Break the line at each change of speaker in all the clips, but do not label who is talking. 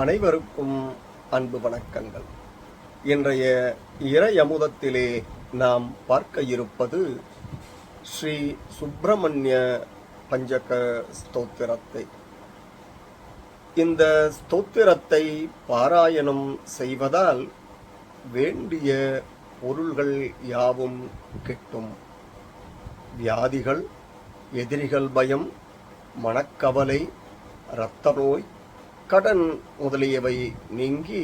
அனைவருக்கும் அன்பு வணக்கங்கள். இன்றைய இறையமுதத்திலே நாம் பார்க்க இருப்பது ஸ்ரீ சுப்பிரமணிய பஞ்சக ஸ்தோத்திரத்தை. இந்த ஸ்தோத்திரத்தை பாராயணம் செய்வதால் வேண்டிய பொருள்கள் யாவும் கிட்டும். வியாதிகள் எதிரிகள் பயம் மனக்கவலை இரத்த நோய் கடன் முதலியவை நீங்கி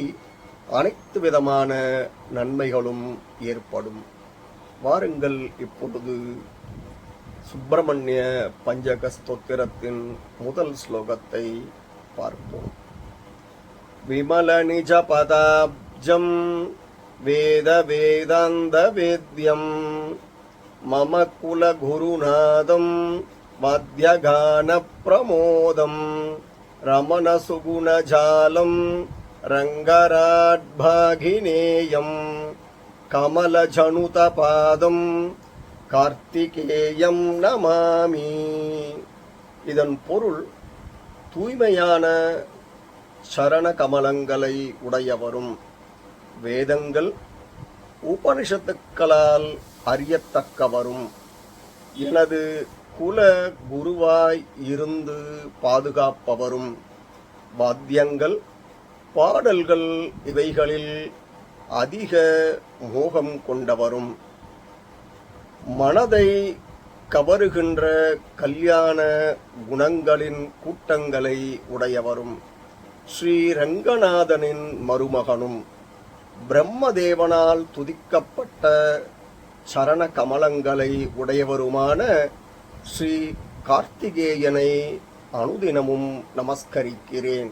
அனைத்து விதமான நன்மைகளும் ஏற்படும். வாருங்கள் இப்பொழுது சுப்பிரமணிய பஞ்சக ஸ்தோத்திரத்தின் முதல் ஸ்லோகத்தை பார்ப்போம். விமல நிஜ பதாப்ஜம் வேத வேதாந்த வேத்யம் மம குல குருநாதம் வாத்தியகான பிரமோதம் ரமண சுகுணஜாலம் ரங்கராட்பாகினேயம் கமலஜனுதபாதம் கார்த்திகேயம் நமாமி இதன் பொருள் தூய்மையான சரண கமலங்களை உடையவரும் வேதங்கள் உபனிஷத்துக்களால் அறியத்தக்கவரும். எனது குல குருவாய் இருந்து பாதுகாப்பவரும் வாத்தியங்கள் பாடல்கள் இவைகளில் அதிக மோகம் கொண்டவரும். மனதை கவருகின்ற கல்யாண குணங்களின் கூட்டங்களை உடையவரும். ஸ்ரீரங்கநாதனின் மருமகனும் பிரம்மதேவனால் துதிக்கப்பட்ட சரண கமலங்களை உடையவருமான ஸ்ரீ கார்த்திகேயனை அனுதினமும் நமஸ்கரிக்கிறேன்.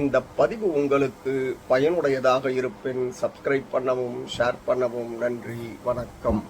இந்த பதிவு உங்களுக்கு பயனுடையதாக இருப்பின் சப்ஸ்கிரைப் பண்ணவும் ஷேர் பண்ணவும் நன்றி வணக்கம்.